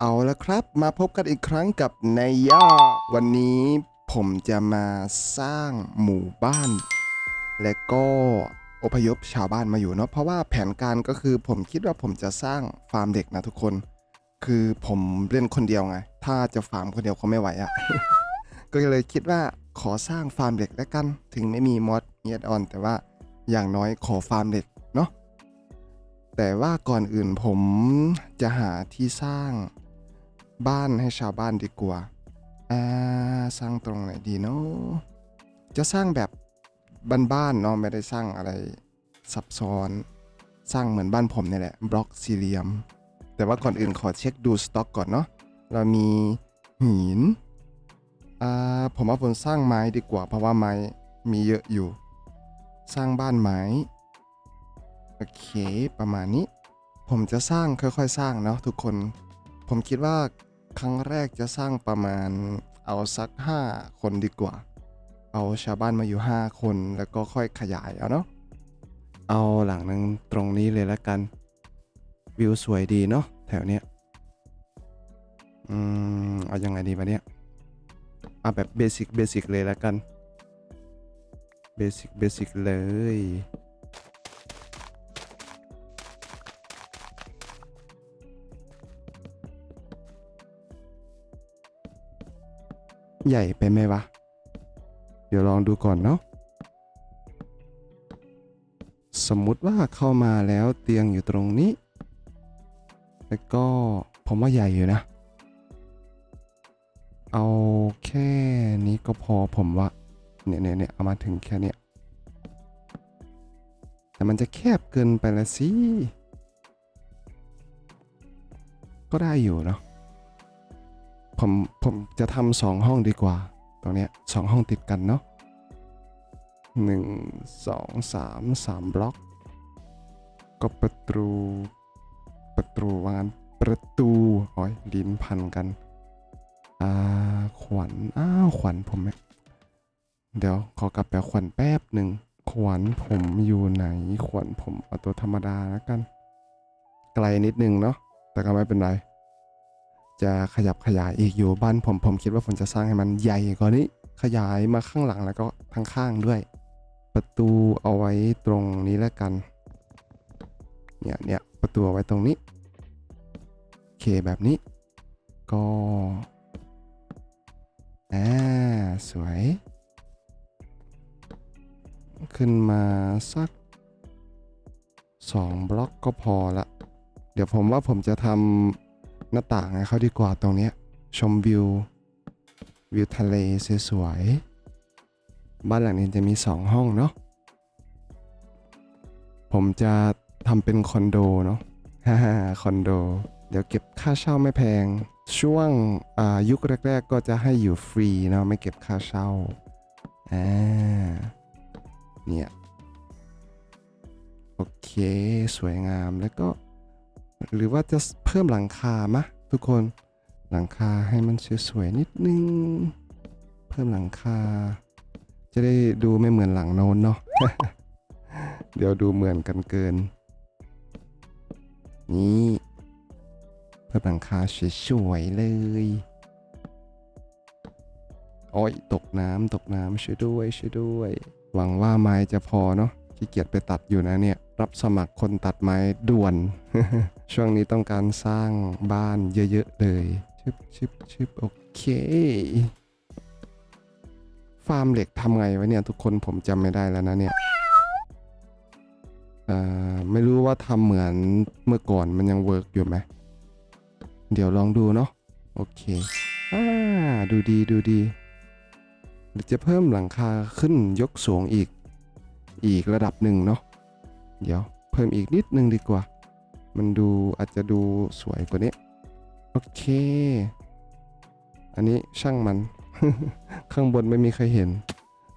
เอาละครับ มาพบกันอีกครั้งกับนายย่อวันนี้ผมจะมาสร้างหมู่บ้าน และก็อพยพชาวบ้านมาอยู่เนาะเพราะว่าแผนการก็คือผมคิดว่าผมจะสร้างฟาร์มเด็กนะทุกคน คือผมเล่นคนเดียวไง ถ้าจะฟาร์มคนเดียวคงไม่ไหวอะก็เลยคิดว่าขอสร้างฟาร์มเด็กแล้วกัน ถึงไม่มีมอดเนียดออน แต่ว่าอย่างน้อยขอฟาร์มเด็กเนาะแต่ว่าก่อนอื่นผมจะหาที่สร้าง บ้านให้ชาวบ้านดีกว่า อ่า สร้างตรงไหนดีเนาะจะสร้างแบบบ้านๆเนาะไม่ได้สร้างอะไรซับซ้อน สร้างเหมือนบ้านผมนี่แหละบล็อกสี่เหลี่ยม แต่ว่าก่อนอื่นขอเช็คดูสต็อกก่อนเนาะเรามีหินอ่าผมว่าผมสร้างไม้ดีกว่า เพราะว่าไม้มีเยอะอยู่ สร้างบ้านไม้โอเคประมาณนี้ ผมจะสร้างค่อยๆ สร้างเนาะทุกคน ผมคิดว่า ครั้งแรกจะสร้างประมาณเอาสัก 5 คนดีกว่า เอาชาวบ้านมาอยู่ 5 คนแล้วก็ค่อยขยายเอาเนาะเอาหลังนึงตรงนี้เลยละกัน วิวสวยดีเนาะแถวเนี้ยอืมเอายังไงดีวะเนี่ยเอาแบบเบสิกเบสิกเลยแล้วกันเบสิกเบสิกเลย ใหญ่ไปไหมวะ เดี๋ยวลองดูก่อนเนาะ สมมุติว่าเข้ามาแล้วเตียงอยู่ตรงนี้ แล้วก็ผมว่าใหญ่อยู่นะ เอาแค่นี้ก็พอผมว่า เนี่ยเนี่ยเนี่ยเอามาถึงแค่เนี้ยแต่มันจะแคบเกินไปละสิ ก็ได้อยู่เนาะ ผมผมจะทำสองห้องดีกว่า ตรงเนี้ยสองห้องติดกันเนาะหนึ่งสองสามสามบล็อก ก็ประตูประตูวางนประตูโอ้ยดินพันกันอ่าขวัญอ้าวขวัญผมเดี๋ยวขอกลับไปขวัญแป๊บหนึ่งขวัญผมอยู่ไหนขวัญผมเอาตัวธรรมดาแล้วกัน ไกลนิดนึงเนาะแต่ก็ไม่เป็นไร จะขยับขยายอีกอยู่บ้านผมผมคิดว่าผมจะสร้างให้มันใหญ่กว่านี้ ขยายมาข้างหลังแล้วก็ข้างข้างด้วย ประตูเอาไว้ตรงนี้แล้วกันเนี่ยเนี่ยประตูเอาไว้ตรงนี้โอเคแบบนี้ ก็อ่าสวย ขึ้นมาสักสองบล็อกก็พอละ เดี๋ยวผมว่าผมจะทำ หน้าต่างให้เขาดีกว่าตรงเนี้ยชมวิววิวทะเลสวยๆบ้านหลังนี้จะมีสองห้องเนาะผมจะทำเป็นคอนโดเนาะฮ่าคอนโด เดี๋ยวเก็บค่าเช่าไม่แพง ช่วงอ่ายุคแรก ๆ ก็จะให้อยู่ฟรีเนาะไม่เก็บค่าเช่าอ่าเนี่ย โอเค สวยงามแล้วก็ หรือว่าจะเพิ่มหลังคามะทุกคนหลังคาให้มันสวยๆนิดนึง เพิ่มหลังคา จะได้ดูไม่เหมือนหลังโน้นเนาะเดี๋ยวดูเหมือนกันเกิน นี่เพิ่มหลังคาสวยๆเลยโอ้ยตกน้ำตกน้ำช่วยด้วยช่วยด้วย หวังว่าไม้จะพอเนาะขี้เกียจไปตัดอยู่นะเนี่ย รับสมัครคนตัดไม้ด่วน ช่วงนี้ต้องการสร้างบ้านเยอะๆเลยชึบชึบชึบโอเค ฟาร์มเหล็กทำไงวะเนี่ยทุกคนผมจำไม่ได้แล้วนะเนี่ยอ่อไม่รู้ว่าทำเหมือนเมื่อก่อนมันยังเวิร์กอยู่ไหม เดี๋ยวลองดูเนาะโอเคอ่าดูดีดูดีเดี๋ยวจะเพิ่มหลังคาขึ้นยกสูงอีก อีกระดับหนึ่งเนาะ เดี๋ยวเพิ่มอีกนิดนึงดีกว่า มันดูอาจจะดูสวยกว่านี้ โอเค อันนี้ช่างมัน ข้างบนไม่มีใครเห็น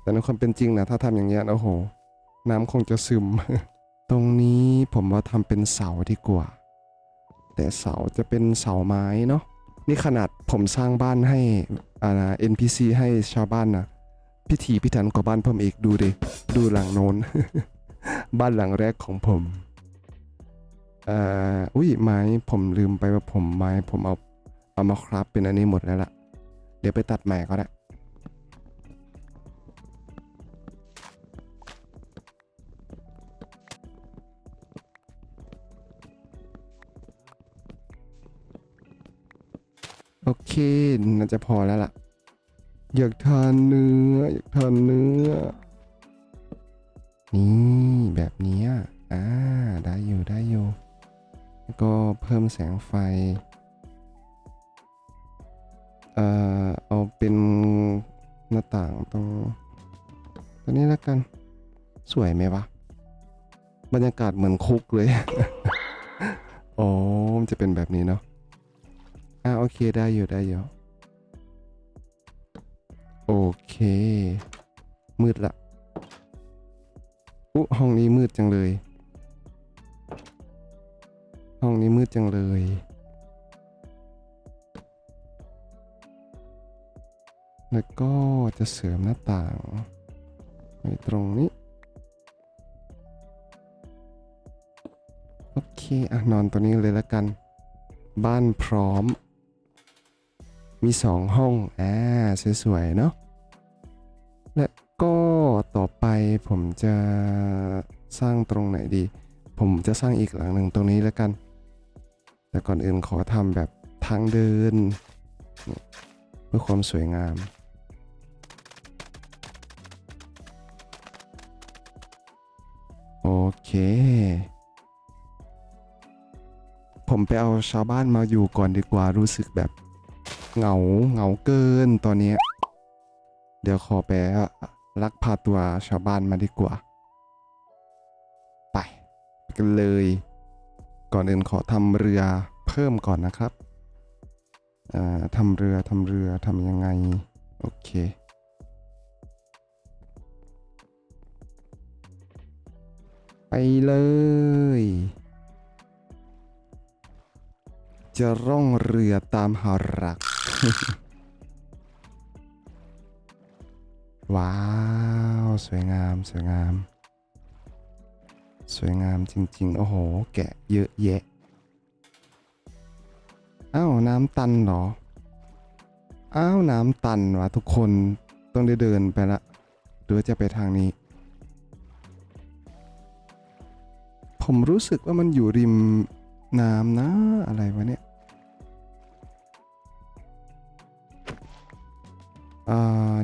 แต่ในความเป็นจริงนะถ้าทำอย่างเงี้ยโอ้โห น้ำคงจะซึม ตรงนี้ผมว่าทำเป็นเสาดีกว่า แต่เสาจะเป็นเสาไม้เนาะนี่ขนาดผมสร้างบ้านให้อ่า NPC ให้ชาวบ้านนะพิถีพิถันกว่าบ้านผมอีกดูดิ ดูหลังโน้น บ้านหลังแรกของผมเอ่ออุ้ยไม้ผมลืมไปว่าผมไม้ผมเอาเอามาครับเป็นอันนี้หมดแล้วล่ะ เดี๋ยวไปตัดใหม่ก็ได้โอเคน่าจะพอแล้วล่ะ อยากทานเนื้อ อยากทานเนื้อ นี่แบบนี้อ่าได้อยู่ได้อยู่แล้วก็เพิ่มแสงไฟ เอ่อเอาเป็นหน้าต่างตรงตรงนี้แล้วกัน สวยไหมวะ บรรยากาศเหมือนคุกเลยอ๋อมันจะเป็นแบบนี้เนาะอ่าโอเคได้อยู่ได้อยู่ โอเค มืดละ อุ๊ห้องนี้มืดจังเลย ห้องนี้มืดจังเลย แล้วก็จะเสริมหน้าต่างไว้ตรงนี้ โอเค อะ นอนตัวนี้เลยละกัน บ้านพร้อม มีสองห้อง อ่า สวยๆ เนาะและ ก็ต่อไปผมจะสร้างตรงไหนดี ผมจะสร้างอีกหลังหนึ่งตรงนี้แล้วกัน แต่ก่อนอื่นขอทำแบบทางเดิน เพื่อความสวยงาม โอเค ผมไปเอาชาวบ้านมาอยู่ก่อนดีกว่ารู้สึกแบบเหงาเหงาเกินตอนนี้ เดี๋ยวขอไป ลักพาตัวชาวบ้านมาดีกว่า ไปกันเลย ก่อนอื่นขอทำเรือเพิ่มก่อนนะครับทำเรือทำเรือทำยังไง โอเคไปเลย จะร่องเรือตามหารัก ว้าว สวยงาม สวยงาม สวยงามจริง ๆ โอ้โห แกะเยอะแยะอ้าวน้ำตันเหรอ อ้าวน้ำตันวะทุกคนต้องได้เดินไปละหรือจะไปทางนี้ ผมรู้สึกว่ามันอยู่ริมน้ำนะอะไรวะเนี่ย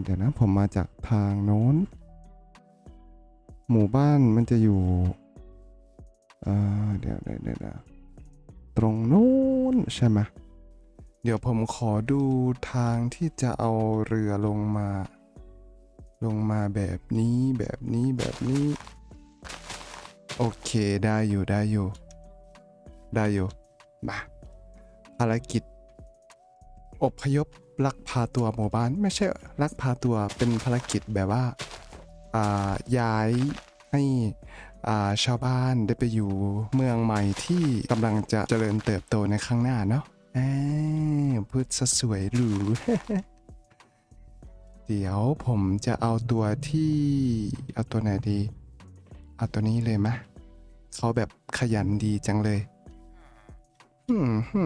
เดี๋ยวนะผมมาจากทางโน้น หมู่บ้านมันจะอยู่เดี๋ยวเดี๋ยวเดี๋ยวตรงโน้นใช่ไหมเดี๋ยวผมขอดูทางที่จะเอาเรือลงมา ลงมาแบบนี้แบบนี้แบบนี้ โอเคได้อยู่ได้อยู่ ได้อยู่มาภารกิจ อบพยพ ลักพาตัวหมู่บ้านไม่ใช่ลักพาตัวเป็นภารกิจแบบว่าอ่าย้ายให้อ่าชาวบ้านได้ไปอยู่เมืองใหม่ที่กำลังจะเจริญเติบโตในข้างหน้าเนาะอพูดซะสวยหรูเดี๋ยวผมจะเอาตัวที่เอาตัวไหนดี เอาตัวนี้เลยมะเขาแบบขยันดีจังเลยฮึ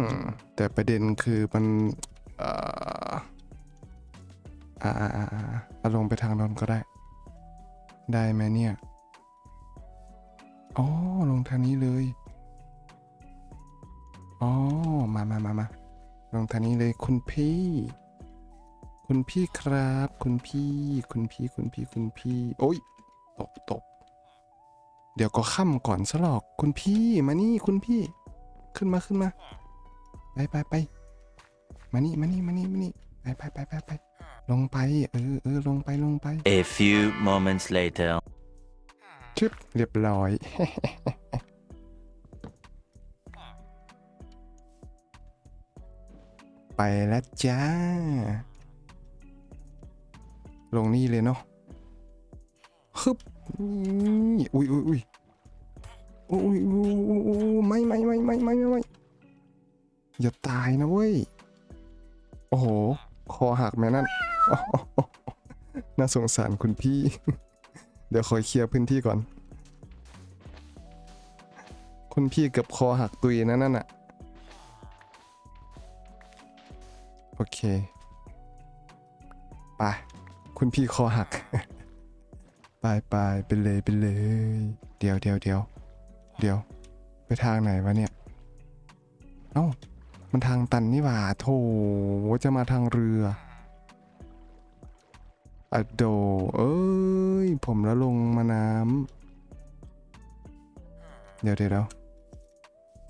มแต่ประเด็นคือมันเอ่อ อ่าอ่าอ่าอ่าอาลงไปทางนนก็ได้ ได้ไหมเนี่ย อ๋อ ลงทางนี้เลย อ๋อ มามามามาลงทางนี้เลยคุณพี่ คุณพี่ครับ คุณพี่ คุณพี่ คุณพี่ คุณพี่ โอ้ย ตกตก เดี๋ยวก็ค่ำก่อนซะหรอก คุณพี่ มานี่ คุณพี่ ขึ้นมาขึ้นมา ไปไปไป มานี่ มานี่ มานี่ มานี่ ไปไปไปไปไป ลงไป เออเออลงไปลงไป A few moments later. ชึบเรียบร้อย ไปแล้วจ้า ลงนี่เลยเนาะฮึบนี่อุ้ยอุ้ยอุ้ยอุ้ยอุ้ยอุ้ยอุ้ยไม่ไม่ไม่ไม่ไม่ไม่ไม่อย่าตายนะเว้ย โอ้โห คอหักแม่นั่นโอ้โห น่าสงสารคุณพี่ เดี๋ยวขอเคลียร์พื้นที่ก่อน คุณพี่เกือบคอหักตุยนะนั่นน่ะ โอเค ไป คุณพี่คอหัก ไปไปไปเลยไปเลย เดี๋ยวเดี๋ยวเดี๋ยวเดี๋ยว ไปทางไหนวะเนี่ย เอ้า มันทางตันนี่หว่าโถจะมาทางเรือ อะโด เอ้ย ผมแล้วลงมาน้ำเดี๋ยวเดี๋ยวเดี๋ยว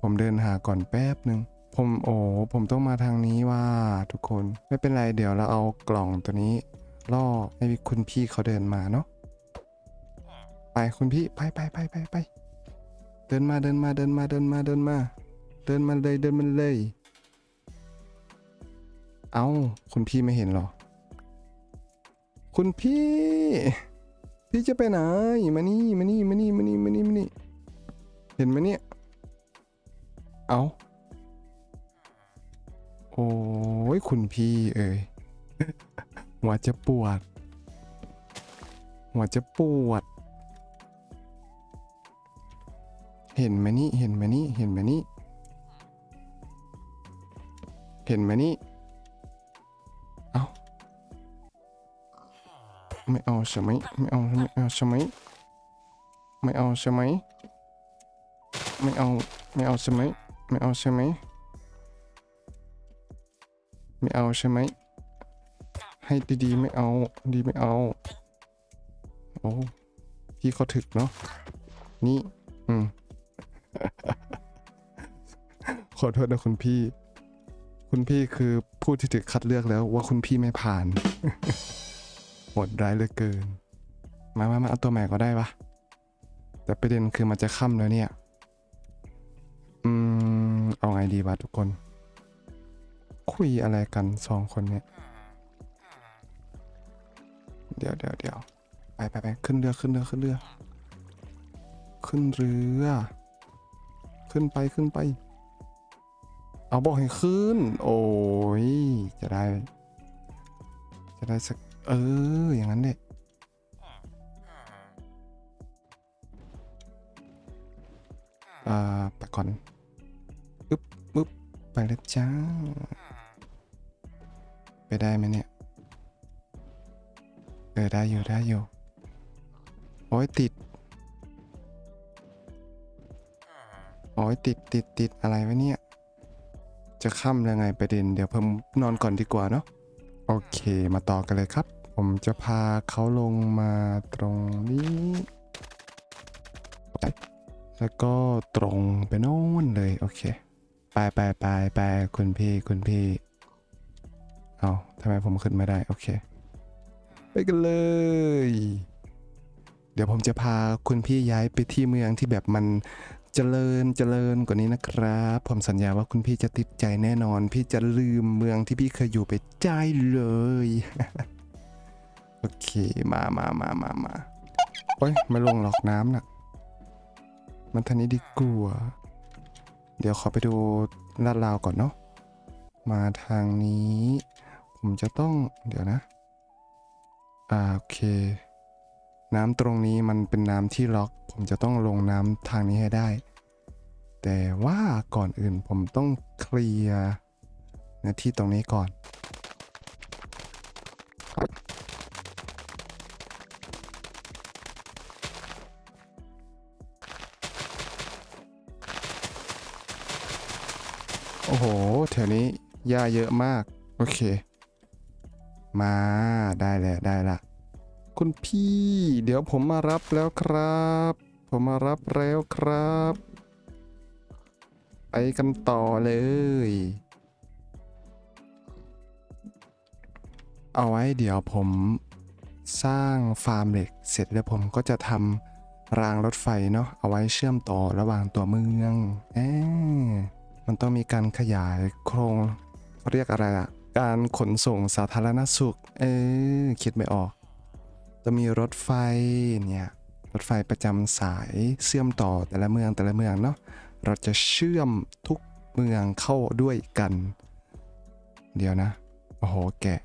ผมเดินหาก่อนแป๊บหนึ่ง ผมโอ้ผมต้องมาทางนี้ว่าทุกคน ไม่เป็นไรเดี๋ยวเราเอากล่องตัวนี้ล่อให้คุณพี่เขาเดินมาเนาะ ไปคุณพี่ไปไปไปไปไป เดินมาเดินมาเดินมาเดินมาเดินมา เดินมาเลยเดินมาเลย เอาคุณพี่ไม่เห็นเหรอ คุณพี่ พี่จะไปไหน มานี่ มานี่ มานี่ มานี่ มานี่ มานี่ เห็นไหมเนี่ย เอาโอ้ยคุณพี่เอ่ยหัวจะปวด หัวจะปวด เห็นไหมนี่ เห็นไหมนี่ เห็นไหมนี่ เห็นไหมนี่ ไม่เอาใช่ไหมไม่เอาไม่เอาใช่ไหมไม่เอาใช่ไหมไม่เอาไม่เอาใช่ไหมไม่เอาใช่ไหมไม่เอาใช่ไหมให้ดีๆไม่เอาดีไม่เอาโอ้พี่เขาถึกเนาะนี่อืมขอโทษนะคุณพี่ คุณพี่คือผู้ที่ถูกคัดเลือกแล้วว่าคุณพี่ไม่ผ่าน โหดร้ายเหลือเกิน มามามาเอาตัวใหม่ก็ได้ปะแต่ประเด็นคือมันจะค่ำแล้วเนี่ย อืม เอาไงดีวะทุกคน คุยอะไรกันสองคนเนี่ย เดี๋ยวเดี๋ยวเดี๋ยวไปไปไปขึ้นเรือขึ้นเรือขึ้นเรือ ขึ้นเรือ ขึ้นไปขึ้นไป เอาบอกให้ขึ้น โอ้ย จะได้ จะได้สัก เออ อย่างนั้นเนี่ยอ่าไปก่อนอึ๊บอึ๊บไปแล้วจ้า ไปได้ไหมเนี่ย เออ ได้อยู่ได้อยู่ โอ้ยติด โอ้ยติดติดติดอะไรวะเนี่ย จะค่ำแล้วไงประเด็น เดี๋ยวผมนอนก่อนดีกว่าเนาะ โอเค มาต่อกันเลยครับ ผมจะพาเขาลงมาตรงนี้ แล้วก็ตรงไปโน่นเลย โอเค ไปไปไปไปคุณพี่คุณพี่ เอาทำไมผมขึ้นไม่ได้ โอเค ไปกันเลย เดี๋ยวผมจะพาคุณพี่ย้ายไปที่เมืองที่แบบมันเจริญเจริญกว่านี้นะครับ ผมสัญญาว่าคุณพี่จะติดใจแน่นอน พี่จะลืมเมืองที่พี่เคยอยู่ไปใจเลย โอเคมามามามามาโอ้ยไม่ลงหรอกน้ำน่ะ มันทันนี้ดีกว่าเดี๋ยวขอไปดูลาดราวก่อนเนาะมาทางนี้ ผมจะต้องเดี๋ยวนะ อ่าโอเค น้ำตรงนี้มันเป็นน้ำที่ล็อก ผมจะต้องลงน้ำทางนี้ให้ได้ แต่ว่าก่อนอื่นผมต้องเคลียร์นที่ตรงนี้ก่อน แถวนี้หญ้าเยอะมาก โอเค มาได้แล้วได้ละ คุณพี่ เดี๋ยวผมมารับแล้วครับ ผมมารับแล้วครับ ไปกันต่อเลย เอาไว้เดี๋ยวผมสร้างฟาร์มเหล็กเสร็จแล้วผมก็จะทำรางรถไฟเนาะเอาไว้เชื่อมต่อระหว่างตัวเมืองแอ มันต้องมีการขยายโครงเรียกอะไรอะการขนส่งสาธารณสุข เออคิดไม่ออก จะมีรถไฟเนี่ยรถไฟประจำสายเชื่อมต่อแต่ละเมืองแต่ละเมืองเนาะเราจะเชื่อมทุกเมืองเข้าด้วยกัน เดี๋ยวนะ โอ้โห แกะ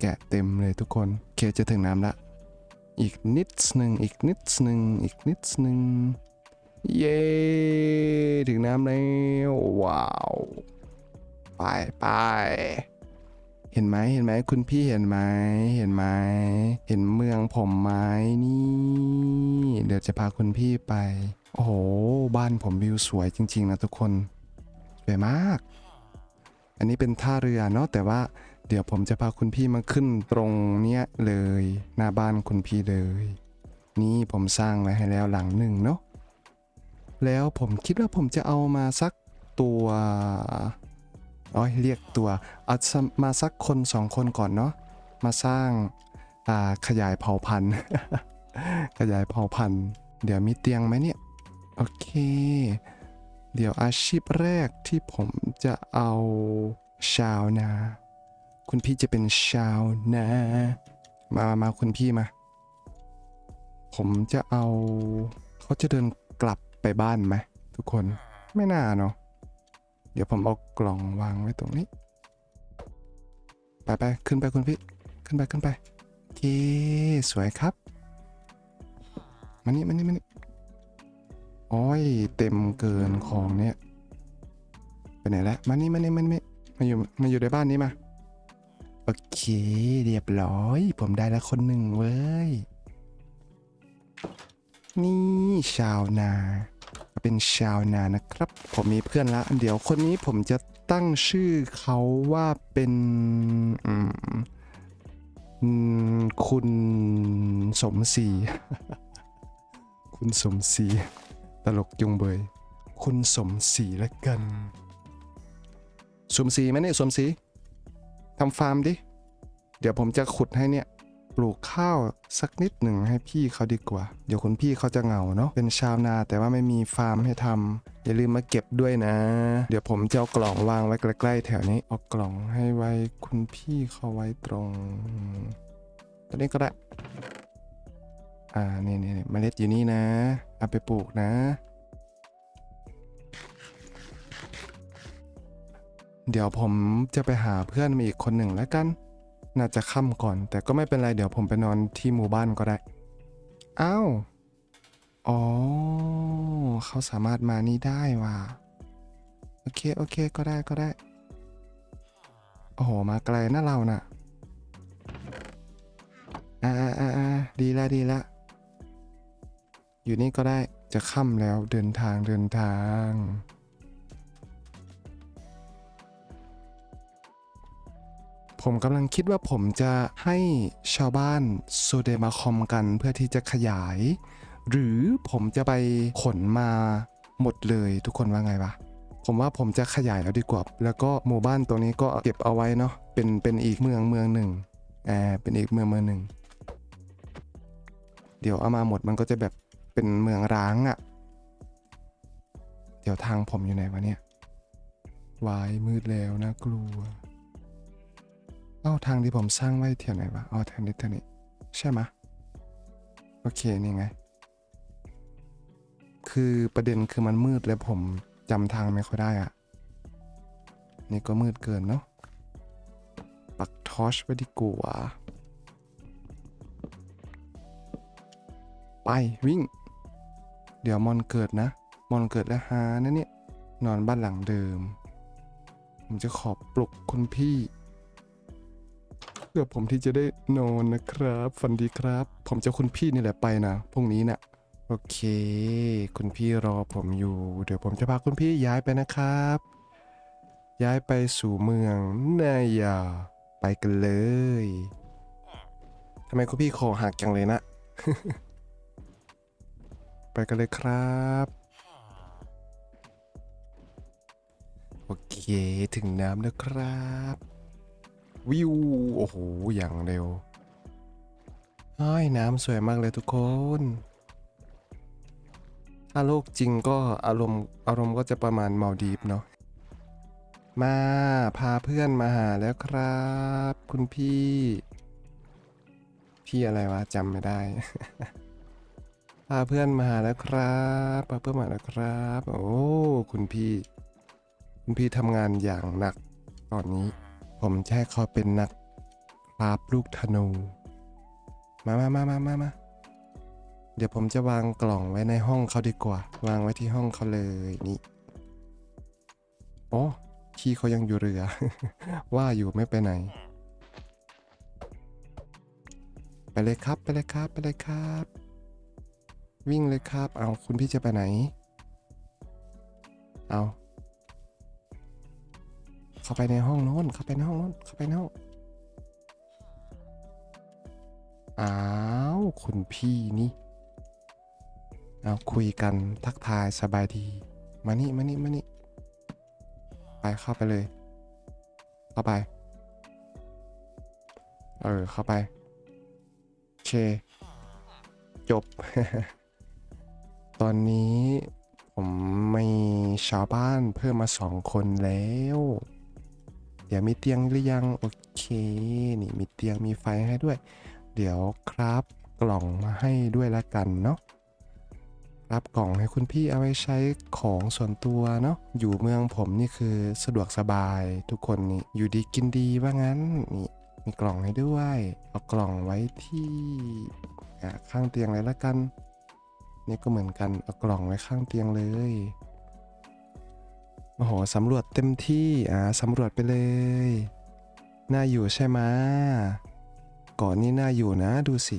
แกะเต็มเลยทุกคนเคจะถึงน้ำละ อีกนิดหนึ่งอีกนิดหนึ่งอีกนิดหนึ่ง เย้ถึงน้ำแล้วว้าว ไปไปเห็นไหมเห็นไหมคุณพี่เห็นไหมเห็นไหมเห็นเมืองผมไหมนี่ เดี๋ยวจะพาคุณพี่ไป โอ้โห บ้านผมวิวสวยจริง ๆ นะทุกคนสวยมาก อันนี้เป็นท่าเรือเนาะแต่ว่าเดี๋ยวผมจะพาคุณพี่มาขึ้นตรงเนี้ยเลย หน้าบ้านคุณพี่เลย นี่ผมสร้างไว้ให้แล้วหลังหนึ่งเนาะ แล้วผมคิดว่าผมจะเอามาสักตัวอ๋อเรียกตัวเอามาสักคนสองคนก่อนเนาะมาสร้างาขยายเผ่าพันธุ์ ขยายเผ่าพันธุ์ เดี๋ยวมีเตียงไหมเนี่ย โอเค เดี๋ยวอาชีพแรกที่ผมจะเอาชาวนา คุณพี่จะเป็นชาวนา มามามาคุณพี่มา ผมจะเอา เขาจะเดิน ไปบ้านไหมทุกคนไม่น่าเนาะเดี๋ยวผมเอากล่องวางไว้ตรงนี้ ไปไปขึ้นไปคุณพี่ ขึ้นไปขึ้นไปโอเคสวยครับ มานี่มานี่มานี่โอ้ยเต็มเกินของเนี่ยไปไหนแล้วมานี่มานี่มานี่มาอยู่มาอยู่ในบ้านนี้มาโอเค เรียบร้อย ผมได้แล้วคนหนึ่งเว้ย นี่ชาวนา เป็นชาวนานะครับ ผมมีเพื่อนละเดี๋ยวคนนี้ผมจะตั้งชื่อเขาว่าเป็นคุณสมศรีคุณสมศรีตลกจุงเบย คุณสมศรีละกัน สมศรีไหมเนี่ยสมศรีทำฟาร์มดิ เดี๋ยวผมจะขุดให้เนี่ย ปลูกข้าวสักนิดหนึ่งให้พี่เขาดีกว่า เดี๋ยวคุณพี่เขาจะเหงาเนาะเป็นชาวนาแต่ว่าไม่มีฟาร์มให้ทำอย่าลืมมาเก็บด้วยนะ เดี๋ยวผมจะเอากล่องวางไว้ใกล้ๆแถวนี้เอากล่องให้ไว้คุณพี่เขาไว้ตรงตรงนี้ก็ได้อ่านี่นี่นี่เมล็ดอยู่นี่นะเอาไปปลูกนะ เดี๋ยวผมจะไปหาเพื่อนมาอีกคนหนึ่งแล้วกัน น่าจะค่ำก่อน แต่ก็ไม่เป็นไรเดี๋ยวผมไปนอนที่หมู่บ้านก็ได้อ้าวอ๋อ เขาสามารถมานี่ได้ว่ะโอเค โอเค ก็ได้ก็ได้ โอ้โห มาไกลนะเราน่ะอ่าอ่าอ่าอ่าดีละดีละ อยู่นี่ก็ได้จะค่ำแล้วเดินทางเดินทาง ผมกำลังคิดว่าผมจะให้ชาวบ้านโซเดมาคอมกันเพื่อที่จะขยาย หรือผมจะไปขนมาหมดเลยทุกคนว่าไงวะผมว่าผมจะขยายแล้วดีกว่า แล้วก็หมู่บ้านตรงนี้ก็เก็บเอาไว้เนาะเป็นเป็นอีกเมืองเมืองหนึ่งแอบเป็นอีกเมืองเมืองหนึ่ง เดี๋ยวเอามาหมดมันก็จะแบบเป็นเมืองร้างอะ่ะ เดี๋ยวทางผมอยู่ไหนวะเนี่ยวายมืดแล้วนะกลัว เอ้าทางที่ผมสร้างไว้แถวไหนวะอ๋อแถวนี้แถวนี้ใช่ไหมโอเคนี่ไง คือประเด็นคือมันมืดแล้วผมจำทางไม่ค่อยได้อะนี่ก็มืดเกินเนาะปักทอชไว้ดีกว่าไปวิ่ง เดี๋ยวมอนเกิดนะ มอนเกิดแล้วฮานะเนี่ย นอนบ้านหลังเดิม ผมจะขอปลุกคุณพี่ พื่อผมที่จะได้นอนนะครับฝันดีครับ ผมจะคุณพี่นี่แหละไปนะพรุ่งนี้นะ่ะโอเค คุณพี่รอผมอยู่ เดี๋ยวผมจะพาคุณพี่ย้ายไปนะครับ ย้ายไปสู่เมืองนายาไปกันเลยทำไมคุณพี่คอหักจังเลยนะ ไปกันเลยครับโอเค ถึงน้ำแล้วครับ วิวโอ้โหอย่างเร็วอ้ายน้ำสวยมากเลยทุกคน ถ้าโลกจริงก็อารมณ์อารมณ์ก็จะประมาณมาดีฟเนาะมาพาเพื่อนมาหาแล้วครับ คุณพี่ พี่อะไรวะจำไม่ได้ พาเพื่อนมาหาแล้วครับพาเพื่อนมาแล้วครับ โอ้คุณพี่ คุณพี่ทำงานอย่างหนักตอนนี้ ผมแช่เขาเป็นนักปราบลูกธนู มามามามามามาเดี๋ยวผมจะวางกล่องไว้ในห้องเขาดีกว่า วางไว้ที่ห้องเขาเลยนี่ โอ้ขี้เขายังอยู่เรือ ว่าอยู่ไม่ไปไหน ไปเลยครับ ไปเลยครับ ไปเลยครับ วิ่งเลยครับ เอาคุณพี่จะไปไหน เอา เข้าไปในห้องโน้น เข้าไปในห้องโน้น เข้าไปในห้อง อ้าว คุณพี่นี่เอาคุยกันทักทายสบายดี มานี่ มานี่ มานี่ ไปเข้าไปเลย เข้าไป เออ เข้าไปเคจบ ตอนนี้ผมมีชาวบ้านเพิ่มมาสองคนแล้ว ดี๋ยวมีเตียงหรือยัง โอเค นี่มีเตียงมีไฟให้ด้วย เดี๋ยวครับกล่องมาให้ด้วยละกันเนาะรับกล่องให้คุณพี่เอาไว้ใช้ของส่วนตัวเนาะอยู่เมืองผมนี่คือสะดวกสบายทุกคนนี่อยู่ดีกินดีว่างั้นนี่มีกล่องให้ด้วยเอากล่องไว้ที่ข้างเตียงเลยละกัน นี่ก็เหมือนกันเอากล่องไว้ข้างเตียงเลย โอ้โหสำรวจเต็มที่อ่าสำรวจไปเลย น่าอยู่ใช่ไหมก่อนนี้น่าอยู่นะดูสิ